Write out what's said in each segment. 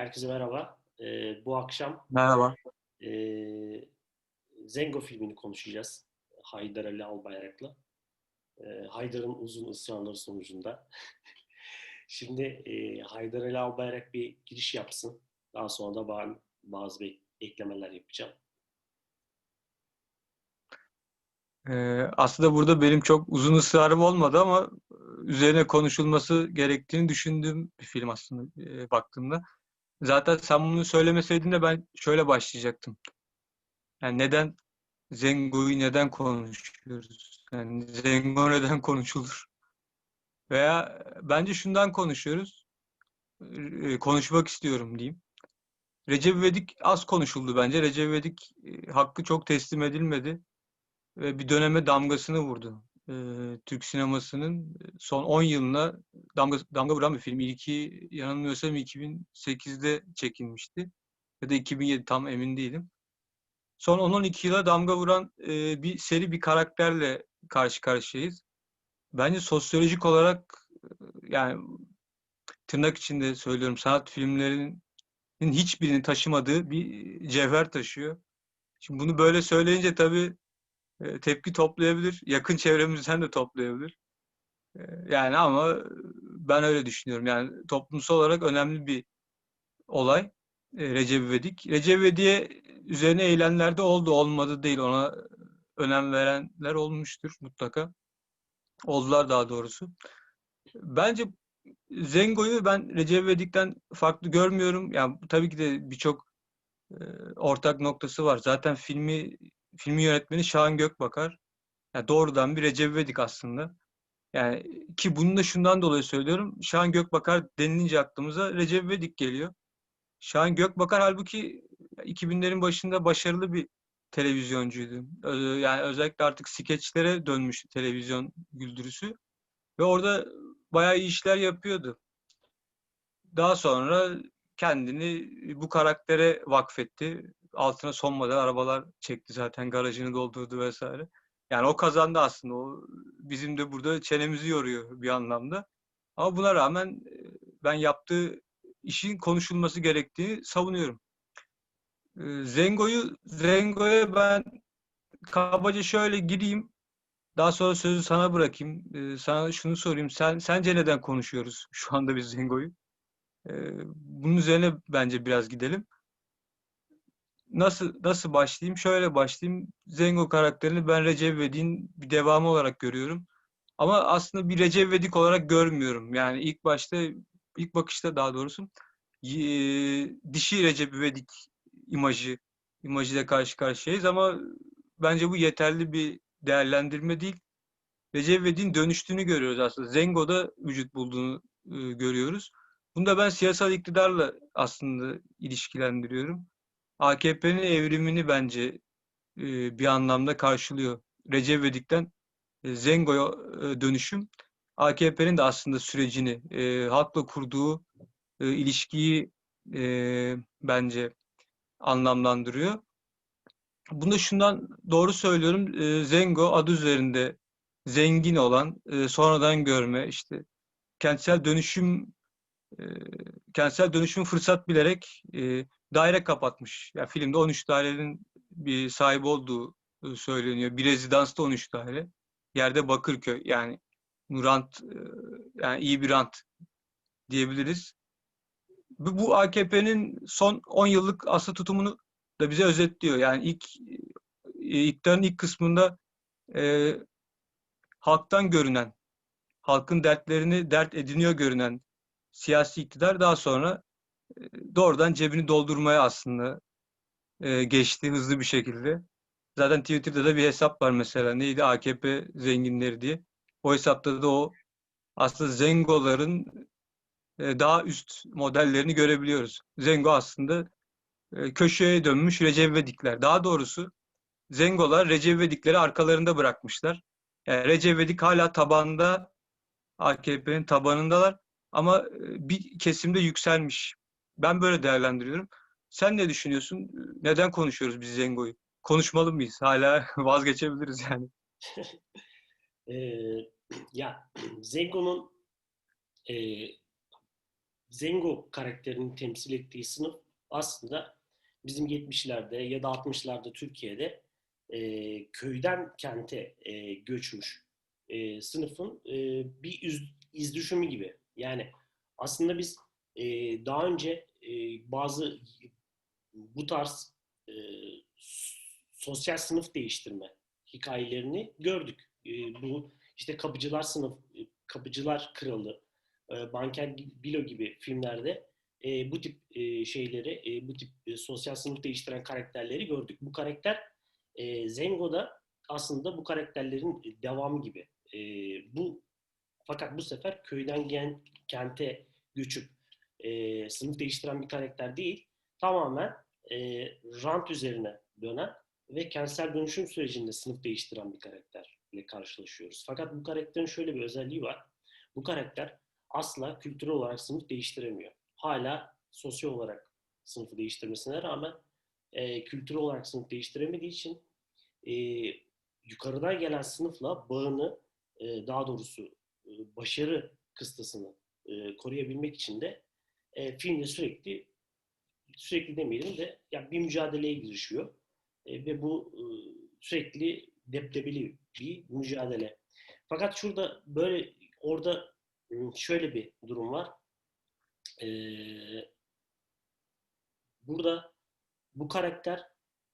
Herkese merhaba. Ee, bu akşam Merhaba. e, Zengo filmini konuşacağız. Haydar Ali Albayrak'la. Ee, Haydar'ın uzun ısrarları sonucunda. Şimdi e, Haydar Ali Albayrak bir giriş yapsın. Daha sonra da ben bazı bir eklemeler yapacağım. Ee, aslında burada benim çok uzun ısrarım olmadı ama üzerine konuşulması gerektiğini düşündüğüm bir film aslında e, baktığımda. Zaten sen bunu söylemeseydin de ben şöyle başlayacaktım. Yani neden Zengo'yu neden konuşuyoruz? Yani Zengo neden konuşulur? Veya bence şundan konuşuyoruz. e, konuşmak istiyorum diyeyim. Recep İvedik az konuşuldu bence. Recep İvedik e, hakkı çok teslim edilmedi. ve bir döneme damgasını vurdu. Ee, Türk sinemasının son 10 yılına damga, damga vuran bir film. İlki yanılmıyorsam 2008'de çekilmişti. Ya da 2007 tam emin değilim. Son 10-12 yıla damga vuran e, bir seri bir karakterle karşı karşıyayız. Bence sosyolojik olarak e, yani tırnak içinde söylüyorum sanat filmlerinin hiçbirini taşımadığı bir cevher taşıyor. Şimdi bunu böyle söyleyince tabii e, tepki toplayabilir. Yakın çevremizden de toplayabilir. E, Yani ama ben öyle düşünüyorum. Yani toplumsal olarak önemli bir olay e, Recep İvedik. Recep İvedik'e üzerine eğilenler de oldu, olmadı değil. Ona önem verenler olmuştur mutlaka. Oldular daha doğrusu. Bence Zengo'yu ben Recep İvedik'ten farklı görmüyorum. Yani tabii ki de birçok e, ortak noktası var. Zaten filmi filmi yönetmeni Şahan Gökbakar. Yani doğrudan bir Recep İvedik aslında. Yani ki bunu da şundan dolayı söylüyorum. Şahan Gökbakar denilince aklımıza Recep İvedik geliyor. Şahan Gökbakar halbuki 2000'lerin başında başarılı bir televizyoncuydu. Yani özellikle artık skeçlere dönmüştü televizyon güldürüsü. Ve orada bayağı iyi işler yapıyordu. Daha sonra kendini bu karaktere vakfetti. Altına son model arabalar çekti zaten garajını doldurdu vesaire. Yani o kazandı aslında. O bizim de burada çenemizi yoruyor bir anlamda. Ama buna rağmen e, ben yaptığı işin konuşulması gerektiğini savunuyorum. E, Zengo'yu Zengo'ya ben kabaca şöyle gireyim. Daha sonra sözü sana bırakayım. E, Sana şunu sorayım. Sen sence neden konuşuyoruz şu anda biz Zengo'yu? Bunun üzerine bence biraz gidelim. Nasıl nasıl başlayayım? Şöyle başlayayım. Zengo karakterini ben Recep İvedik'in bir devamı olarak görüyorum. Ama aslında bir Recep İvedik olarak görmüyorum. Yani ilk başta, ilk bakışta daha doğrusu y- dişi Recep İvedik imajı, imajıyla karşı karşıyayız ama bence bu yeterli bir değerlendirme değil. Recep İvedik'in dönüştüğünü görüyoruz aslında. Zengo'da vücut bulduğunu e, görüyoruz. Bunu da ben siyasal iktidarla aslında ilişkilendiriyorum. AKP'nin evrimini bence e, bir anlamda karşılıyor. Recep İvedik'ten e, Zengo'ya e, dönüşüm AKP'nin de aslında sürecini, e, halkla kurduğu e, ilişkiyi e, bence anlamlandırıyor. Bunu da şundan doğru söylüyorum. E, Zengo adı üzerinde zengin olan, e, sonradan görme, işte kentsel dönüşüm e, kentsel dönüşüm fırsat bilerek e, daire kapatmış. Yani filmde 13 dairenin bir sahibi olduğu söyleniyor. Bir rezidansta 13 daire. Yerde Bakırköy yani rant yani iyi bir rant diyebiliriz. Bu, AKP'nin son 10 yıllık asıl tutumunu da bize özetliyor. Yani ilk iktidarın ilk kısmında e, halktan görünen, halkın dertlerini dert ediniyor görünen siyasi iktidar daha sonra e, doğrudan cebini doldurmaya aslında e, geçti hızlı bir şekilde. Zaten Twitter'da da bir hesap var mesela. Neydi? AKP zenginleri diye. O hesapta da o aslında Zengoların e, daha üst modellerini görebiliyoruz. Zengo aslında köşeye dönmüş Recep İvedikler. Daha doğrusu Zengolar Recep İvedikleri arkalarında bırakmışlar. Yani Recep İvedik hala tabanda AKP'nin tabanındalar ama e, bir kesimde yükselmiş. Ben böyle değerlendiriyorum. Sen ne düşünüyorsun? Neden konuşuyoruz biz Zengo'yu? Konuşmalı mıyız? Hala vazgeçebiliriz yani. Ee, ya Zengo'nun e, Zengo karakterinin temsil ettiği sınıf aslında bizim 70'lerde ya da 60'larda Türkiye'de e, köyden kente e, göçmüş e, sınıfın e, bir iz, iz düşümü gibi. Yani aslında biz e, daha önce e, bazı bu tarz e, sosyal sınıf değiştirme hikayelerini gördük. E, bu işte kapıcılar sınıf, e, kapıcılar kralı, e, Banker Bilo gibi filmlerde e, bu tip e, şeyleri, e, bu tip e, sosyal sınıf değiştiren karakterleri gördük. Bu karakter e, Zengo'da aslında bu karakterlerin devamı gibi. E, bu fakat bu sefer köyden gen, kente göçüp e, sınıf değiştiren bir karakter değil. Tamamen e, rant üzerine dönen ve kentsel dönüşüm sürecinde sınıf değiştiren bir karakterle karşılaşıyoruz. Fakat bu karakterin şöyle bir özelliği var. Bu karakter asla kültürel olarak sınıf değiştiremiyor. Hala sosyal olarak sınıfı değiştirmesine rağmen e, kültürel olarak sınıf değiştiremediği için e, yukarıdan gelen sınıfla bağını e, daha doğrusu başarı kıstasını e, koruyabilmek için de e, filmde sürekli sürekli demeyelim de yani bir mücadeleye girişiyor. E, ve bu e, sürekli deptebeli bir mücadele. Fakat şurada böyle orada şöyle bir durum var. E, burada bu karakter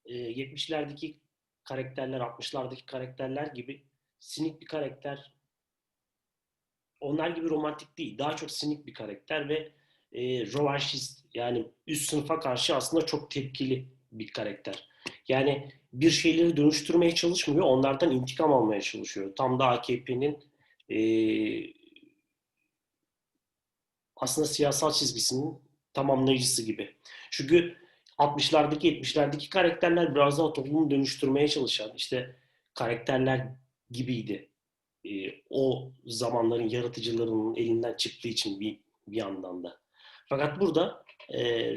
e, 70'lerdeki karakterler, 60'lardaki karakterler gibi sinik bir karakter. Onlar gibi romantik değil. Daha çok sinik bir karakter ve e, rövanşist yani üst sınıfa karşı aslında çok tepkili bir karakter. Yani bir şeyleri dönüştürmeye çalışmıyor, onlardan intikam almaya çalışıyor. Tam da AKP'nin e, aslında siyasal çizgisinin tamamlayıcısı gibi. Çünkü 60'lardaki 70'lerdeki karakterler biraz daha toplumu dönüştürmeye çalışan işte karakterler gibiydi. E, o zamanların yaratıcılarının elinden çıktığı için bir, bir yandan da. Fakat burada e,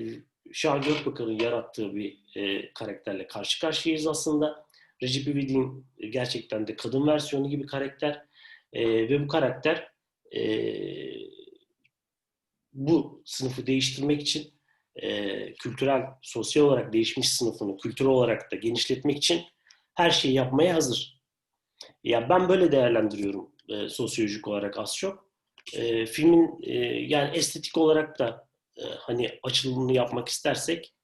Şahan Gökbakar'ın yarattığı bir e, karakterle karşı karşıyayız aslında. Recep İvedik'in gerçekten de kadın versiyonu gibi karakter e, ve bu karakter e, bu sınıfı değiştirmek için e, kültürel, sosyal olarak değişmiş sınıfını kültürel olarak da genişletmek için her şeyi yapmaya hazır. Ya ben böyle değerlendiriyorum e, sosyolojik olarak az çok. E, filmin e, yani estetik olarak da e, hani açılımını yapmak istersek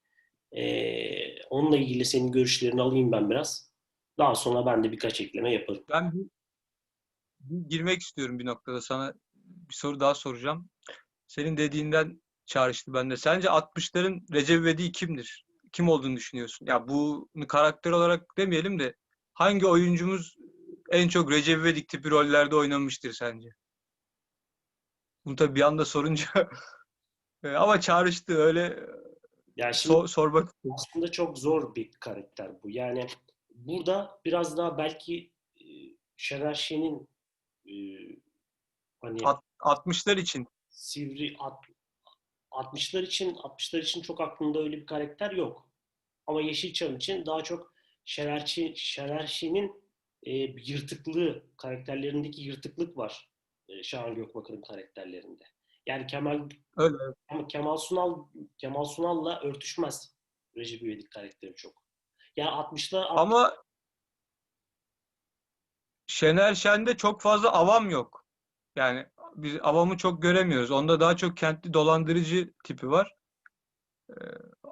e, onunla ilgili senin görüşlerini alayım ben biraz. Daha sonra ben de birkaç ekleme yaparım. Ben bir, bir girmek istiyorum bir noktada. Sana bir soru daha soracağım. Senin dediğinden çağrıştı bende. Sence 60'ların Recep İvedik kimdir? Kim olduğunu düşünüyorsun? Ya bu karakter olarak demeyelim de hangi oyuncumuz en çok Recep İvedik tipi rollerde oynamıştır sence? Bunu tabii bir anda sorunca ama çağrıştı öyle yani şimdi sor, sormak aslında çok zor bir karakter bu. Yani burada biraz daha belki e, Şener Şen'in e, hani 60'lar için sivri 60'lar için 60'lar için çok aklımda öyle bir karakter yok. Ama Yeşilçam için daha çok Şener Şen'in e, yırtıklığı, karakterlerindeki yırtıklık var e, Şahan Gökbakar'ın karakterlerinde. Yani Kemal öyle. Kemal Sunal Kemal Sunal'la örtüşmez Recep İvedik karakteri çok. Yani 60'lar Ama Şener Şen'de çok fazla avam yok. Yani biz avamı çok göremiyoruz. Onda daha çok kentli dolandırıcı tipi var.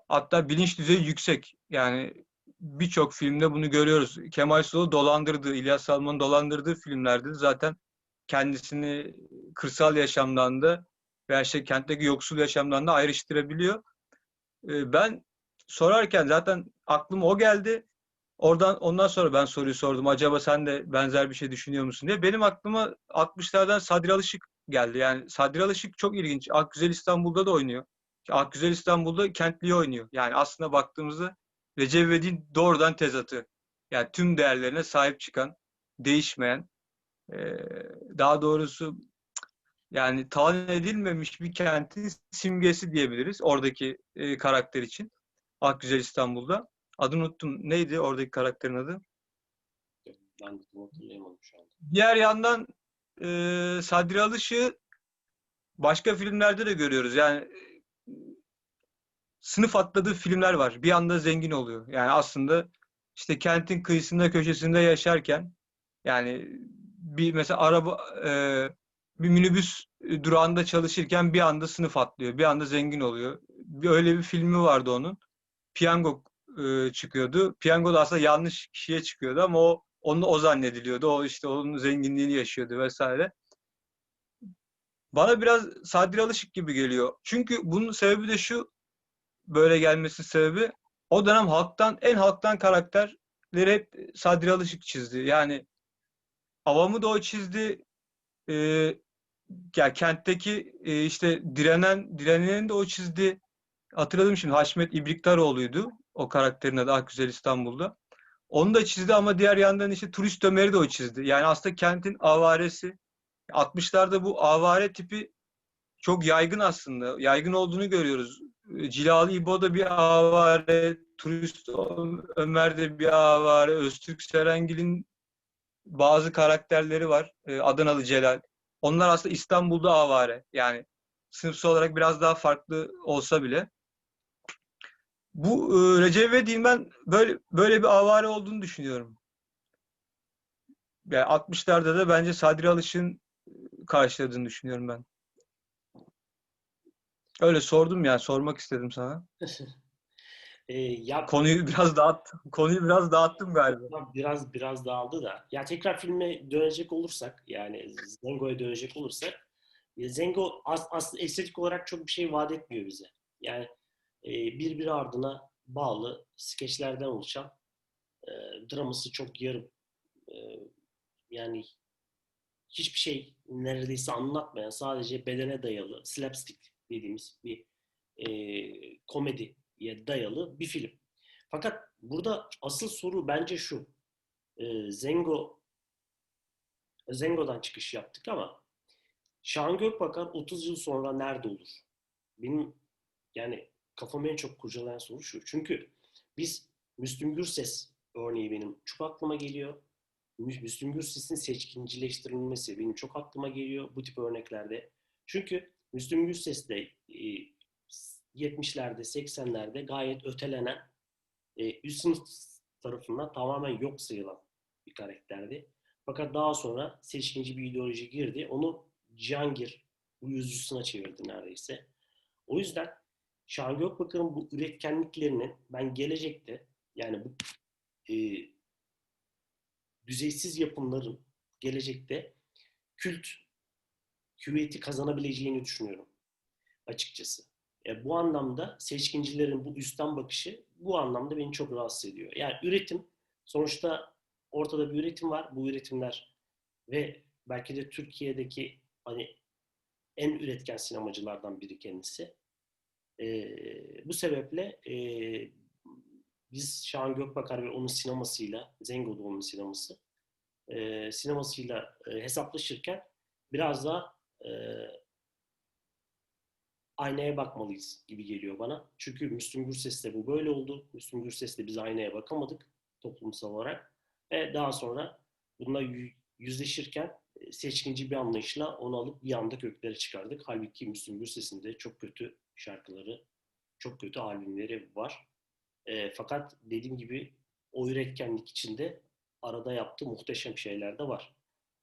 Hatta bilinç düzeyi yüksek. Yani birçok filmde bunu görüyoruz. Kemal Sunal'ı dolandırdığı, İlyas Salman'ın dolandırdığı filmlerde zaten kendisini kırsal yaşamdan da veya işte kentteki yoksul yaşamdan da ayrıştırabiliyor. Ben sorarken zaten aklıma o geldi. Oradan ondan sonra ben soruyu sordum. Acaba sen de benzer bir şey düşünüyor musun diye. Benim aklıma 60'lardan Sadri Alışık geldi. Yani Sadri Alışık çok ilginç. Akgüzel İstanbul'da da oynuyor. Akgüzel İstanbul'da kentliği oynuyor. Yani aslında baktığımızda Recep İvedik'in doğrudan tezatı. Yani tüm değerlerine sahip çıkan, değişmeyen, daha doğrusu yani talan edilmemiş bir kentin simgesi diyebiliriz oradaki karakter için. Akgüzel İstanbul'da. Adını unuttum. Neydi oradaki karakterin adı? Ben hatırlayamadım şu anda. Diğer yandan e, Sadri Alışık'ı başka filmlerde de görüyoruz. Yani sınıf atladığı filmler var. Bir anda zengin oluyor. Yani aslında işte kentin kıyısında köşesinde yaşarken yani bir mesela araba e, bir minibüs durağında çalışırken bir anda sınıf atlıyor. Bir anda zengin oluyor. Bir, öyle bir filmi vardı onun. Piyango e, çıkıyordu. Piyango da aslında yanlış kişiye çıkıyordu ama o onu o zannediliyordu. O işte onun zenginliğini yaşıyordu vesaire. Bana biraz Sadri Alışık gibi geliyor. Çünkü bunun sebebi de şu böyle gelmesi sebebi o dönem halktan en halktan karakterleri hep Sadri Alışık çizdi. Yani avamı da o çizdi. E, ya kentteki e, işte direnen direneni de o çizdi. Hatırladım şimdi Haşmet İbriktaroğlu'ydu. O karakterin adı Akgüzel İstanbul'da. Onu da çizdi ama diğer yandan işte turist Ömer'i de o çizdi. Yani aslında kentin avaresi. 60'larda bu avare tipi çok yaygın aslında. Yaygın olduğunu görüyoruz. Cilalı İbo da bir avare, turist Ömer de bir avare, Öztürk Serengil'in bazı karakterleri var. Adanalı Celal. Onlar aslında İstanbul'da avare. Yani sınıfsal olarak biraz daha farklı olsa bile. Bu e, Recep İvedik'in ben böyle böyle bir avare olduğunu düşünüyorum. Yani 60'larda da bence Sadri Alış'ın karşıladığını düşünüyorum ben. Öyle sordum yani sormak istedim sana. e, ya Konuyu biraz dağıt konuyu biraz dağıttım galiba. biraz biraz dağıldı da. Ya tekrar filme dönecek olursak yani Zengo'ya dönecek olursak Zengo as, aslında estetik olarak çok bir şey vaat etmiyor bize. Yani e, birbiri ardına bağlı skeçlerden oluşan e, draması çok yarım. E, yani hiçbir şey neredeyse anlatmayan sadece bedene dayalı slapstick dediğimiz bir e, komediye dayalı bir film. Fakat burada asıl soru bence şu. E, Zengo Zengo'dan çıkış yaptık ama Şahan Gökbakan 30 yıl sonra nerede olur? Benim yani kafamı en çok kurcalayan soru şu. Çünkü biz Müslüm Gürses örneği benim çok aklıma geliyor. Müslüm Gürses'in seçkincileştirilmesi benim çok aklıma geliyor bu tip örneklerde. Çünkü Müslüm Gürses de 70'lerde, 80'lerde gayet ötelenen, e, üst sınıf tarafından tamamen yok sayılan bir karakterdi. Fakat daha sonra seçkinci bir ideoloji girdi. Onu Cihangir bu yüzücüsüne çevirdi neredeyse. O yüzden Şahan Gökbakar'ın bu üretkenliklerinin ben gelecekte yani bu e, düzeysiz yapımların gelecekte kült hüviyeti kazanabileceğini düşünüyorum açıkçası. E, bu anlamda seçkincilerin bu üstten bakışı bu anlamda beni çok rahatsız ediyor. Yani üretim sonuçta ortada bir üretim var. Bu üretimler ve belki de Türkiye'deki hani en üretken sinemacılardan biri kendisi. E, bu sebeple e, biz Şahan Gökbakar ve onun sinemasıyla, Zengo'da onun sineması, e, sinemasıyla e, hesaplaşırken biraz daha e, aynaya bakmalıyız gibi geliyor bana. Çünkü Müslüm Gürses'te bu böyle oldu. Müslüm Gürses'te biz aynaya bakamadık toplumsal olarak. Ve daha sonra bununla yüzleşirken seçkinci bir anlayışla onu alıp bir anda göklere çıkardık. Halbuki Müslüm Gürses'in de çok kötü şarkıları, çok kötü albümleri var. E, fakat dediğim gibi o üretkenlik içinde arada yaptığı muhteşem şeyler de var.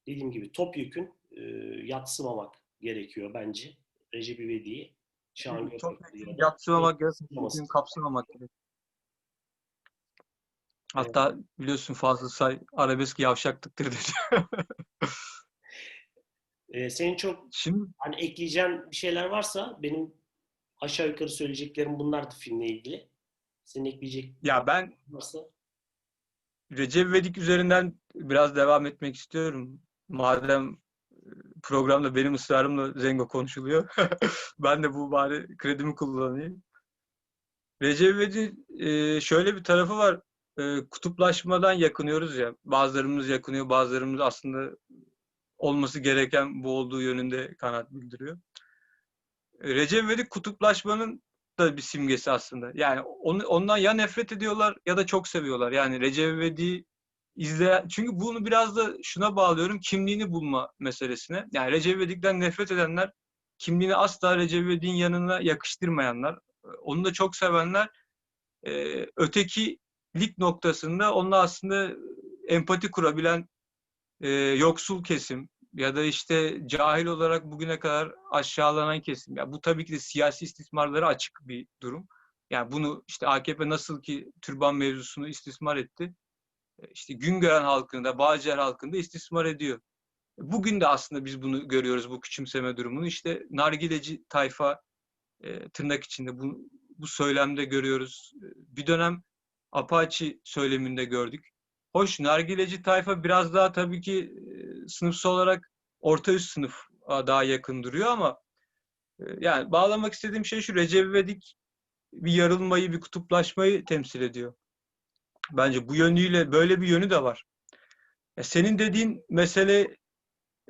Dediğim gibi topyekün e, yatsımamak gerekiyor bence. Recep İvedik'i Şahan Gökmen'i yatsımamak gerekiyor. Kapsamamak gerekiyor. Hatta evet. biliyorsun Fazıl Say arabesk yavşaklıktır dedi. ee, senin çok Şimdi, hani ekleyeceğin bir şeyler varsa benim aşağı yukarı söyleyeceklerim bunlardı filmle ilgili. Senin ekleyecek Ya ben varsa. Recep İvedik üzerinden biraz devam etmek istiyorum. Madem programda benim ısrarımla Zengo konuşuluyor. ben de bu bari kredimi kullanayım. Recep İvedik e, şöyle bir tarafı var. E, kutuplaşmadan yakınıyoruz ya. Bazılarımız yakınıyor, bazılarımız aslında olması gereken bu olduğu yönünde kanaat bildiriyor. Recep İvedik kutuplaşmanın da bir simgesi aslında. Yani onu, ondan ya nefret ediyorlar ya da çok seviyorlar. Yani Recep İvedik'i izleyen çünkü bunu biraz da şuna bağlıyorum kimliğini bulma meselesine. Yani Recep İvedik'ten nefret edenler kimliğini asla Recep İvedik'in yanına yakıştırmayanlar, onu da çok sevenler e, ötekilik noktasında onunla aslında empati kurabilen e, yoksul kesim ya da işte cahil olarak bugüne kadar aşağılanan kesim. Ya bu tabii ki de siyasi istismarlara açık bir durum. Yani bunu işte AKP nasıl ki türban mevzusunu istismar etti. İşte Güngören halkını da Bağcılar halkını da istismar ediyor. Bugün de aslında biz bunu görüyoruz bu küçümseme durumunu. İşte nargileci tayfa e, tırnak içinde bu, bu söylemde görüyoruz. Bir dönem Apache söyleminde gördük. Hoş nargileci tayfa biraz daha tabii ki e, sınıfsal olarak orta üst sınıf daha yakın duruyor ama e, yani bağlamak istediğim şey şu Recep İvedik bir yarılmayı, bir kutuplaşmayı temsil ediyor. Bence bu yönüyle böyle bir yönü de var. Ya senin dediğin mesele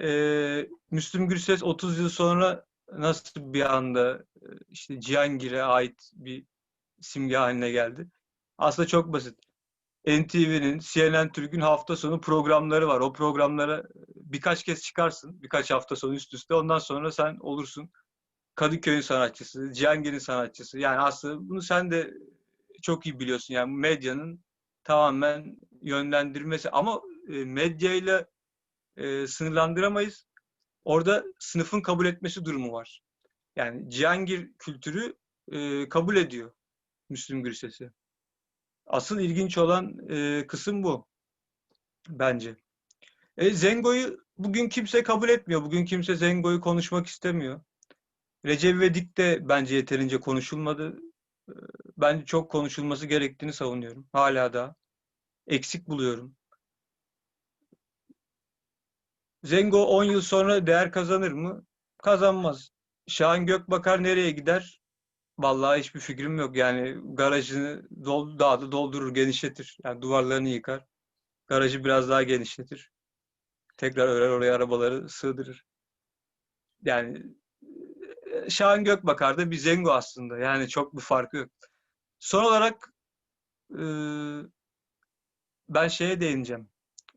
e, Müslüm Gürses 30 yıl sonra nasıl bir anda e, işte Cihangir'e ait bir simge haline geldi? Aslında çok basit. NTV'nin, CNN Türk'ün hafta sonu programları var. O programlara birkaç kez çıkarsın, birkaç hafta sonu üst üste. Ondan sonra sen olursun Kadıköy'ün sanatçısı, Cihangir'in sanatçısı. Yani aslında bunu sen de çok iyi biliyorsun. Yani medyanın tamamen yönlendirmesi. Ama e, medyayla e, sınırlandıramayız. Orada sınıfın kabul etmesi durumu var. Yani Cihangir kültürü e, kabul ediyor Müslüm Gürses'i. Asıl ilginç olan e, kısım bu. Bence. E, Zengo'yu bugün kimse kabul etmiyor. Bugün kimse Zengo'yu konuşmak istemiyor. Recep İvedik de bence yeterince konuşulmadı. Ben çok konuşulması gerektiğini savunuyorum. Hala da. Eksik buluyorum. Zengo 10 yıl sonra değer kazanır mı? Kazanmaz. Şahan Gökbakar nereye gider? Vallahi hiçbir fikrim yok. Yani garajını dol, daha da doldurur, genişletir. Yani duvarlarını yıkar. Garajı biraz daha genişletir. Tekrar örer oraya arabaları sığdırır. Yani Şahan Gökbakar da bir Zengo aslında. Yani çok bir farkı yok. Son olarak e, ben şeye değineceğim.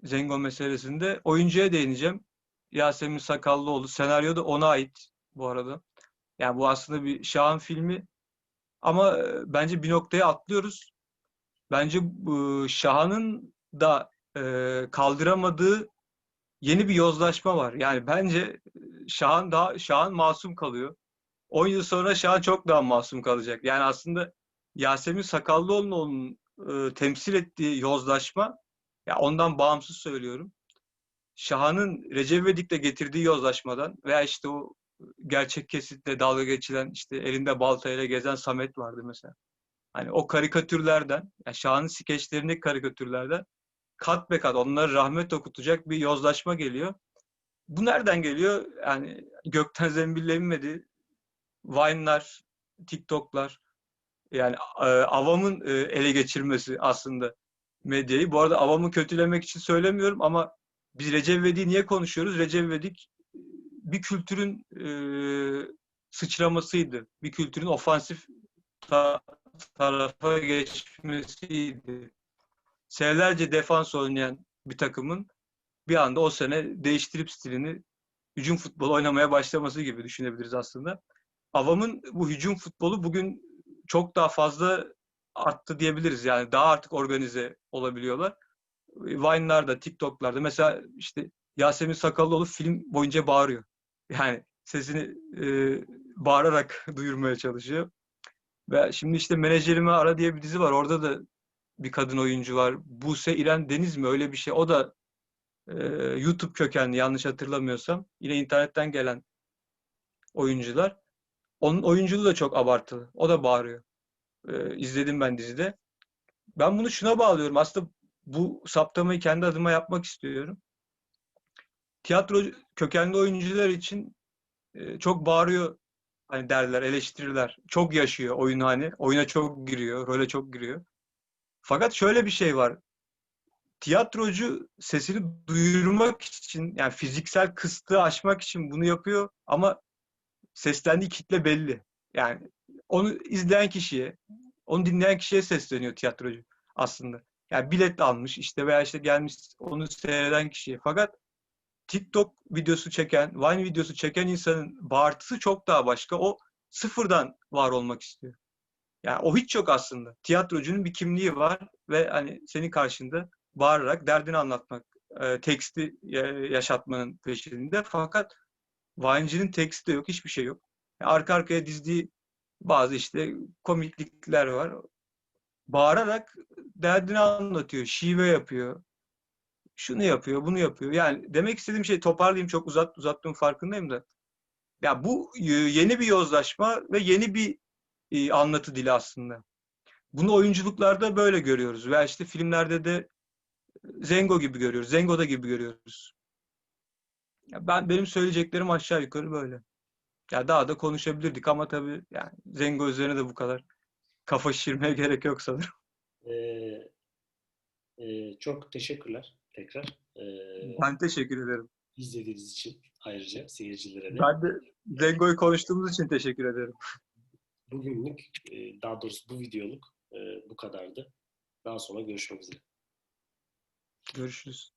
Zengo meselesinde. Oyuncuya değineceğim. Yasemin Sakallıoğlu. Senaryo da ona ait bu arada. Yani bu aslında bir Şahan filmi. Ama e, bence bir noktaya atlıyoruz. Bence e, Şahan'ın da e, kaldıramadığı yeni bir yozlaşma var. Yani bence e, Şahan daha Şahan masum kalıyor. 10 yıl sonra Şahan çok daha masum kalacak. Yani aslında Yasemin Sakallıoğlu'nun e, temsil ettiği yozlaşma ya ondan bağımsız söylüyorum. Şahan'ın Recep İvedik'le getirdiği yozlaşmadan veya işte o gerçek kesitle dalga geçilen işte elinde baltayla gezen Samet vardı mesela. Hani o karikatürlerden, yani Şahan'ın skeçlerindeki karikatürlerden kat be kat onları rahmet okutacak bir yozlaşma geliyor. Bu nereden geliyor? Yani gökten zembille inmedi. Vine'lar, TikTok'lar yani e, avamın e, ele geçirmesi aslında medyayı. Bu arada avamı kötülemek için söylemiyorum ama biz Recep İvedik'i niye konuşuyoruz? Recep İvedik bir kültürün e, sıçramasıydı. Bir kültürün ofansif ta tarafa geçmesiydi. Senelerce defans oynayan bir takımın bir anda o sene değiştirip stilini hücum futbolu oynamaya başlaması gibi düşünebiliriz aslında. Avam'ın bu hücum futbolu bugün çok daha fazla arttı diyebiliriz. Yani daha artık organize olabiliyorlar. Vine'larda, TikTok'larda mesela işte Yasemin Sakallıoğlu film boyunca bağırıyor. Yani sesini e, bağırarak duyurmaya çalışıyor. Ve şimdi işte Menajerimi Ara diye bir dizi var. Orada da bir kadın oyuncu var. Buse İren Deniz mi öyle bir şey. O da e, YouTube kökenli yanlış hatırlamıyorsam. Yine internetten gelen oyuncular. Onun oyunculuğu da çok abartılı. O da bağırıyor. E, izledim ben dizide. Ben bunu şuna bağlıyorum. Aslında bu saptamayı kendi adıma yapmak istiyorum. Tiyatro kökenli oyuncular için e, çok bağırıyor hani derler, eleştirirler. Çok yaşıyor oyunu hani. Oyuna çok giriyor, role çok giriyor. Fakat şöyle bir şey var. Tiyatrocu sesini duyurmak için yani fiziksel kısıtı aşmak için bunu yapıyor ama seslendiği kitle belli. Yani onu izleyen kişiye, onu dinleyen kişiye sesleniyor tiyatrocu aslında. Yani bilet almış işte veya işte gelmiş onu seyreden kişiye. Fakat TikTok videosu çeken, Vine videosu çeken insanın bağırtısı çok daha başka. O sıfırdan var olmak istiyor. Yani o hiç yok aslında. Tiyatrocunun bir kimliği var ve hani senin karşında bağırarak derdini anlatmak, e, teksti ya- yaşatmanın peşinde. Fakat Vine'cinin teksti de yok, hiçbir şey yok. Arka arkaya dizdiği bazı işte komiklikler var. Bağırarak derdini anlatıyor, şive yapıyor. Şunu yapıyor, bunu yapıyor. Yani demek istediğim şey toparlayayım çok uzat uzattığım farkındayım da. Ya bu yeni bir yozlaşma ve yeni bir e, anlatı dili aslında. Bunu oyunculuklarda böyle görüyoruz. Veya işte filmlerde de Zengo gibi görüyoruz. Zengo'da gibi görüyoruz. Ya ben benim söyleyeceklerim aşağı yukarı böyle. Ya daha da konuşabilirdik ama tabii yani Zengo üzerine de bu kadar kafa şişirmeye gerek yok sanırım. Ee, e, çok teşekkürler tekrar. Ee, Ben teşekkür ederim. izlediğiniz için ayrıca seyircilere de. Ben de Zengo'yu konuştuğumuz için teşekkür ederim. Bugünlük, e, daha doğrusu bu videoluk e, bu kadardı. Daha sonra görüşmek üzere. Görüşürüz.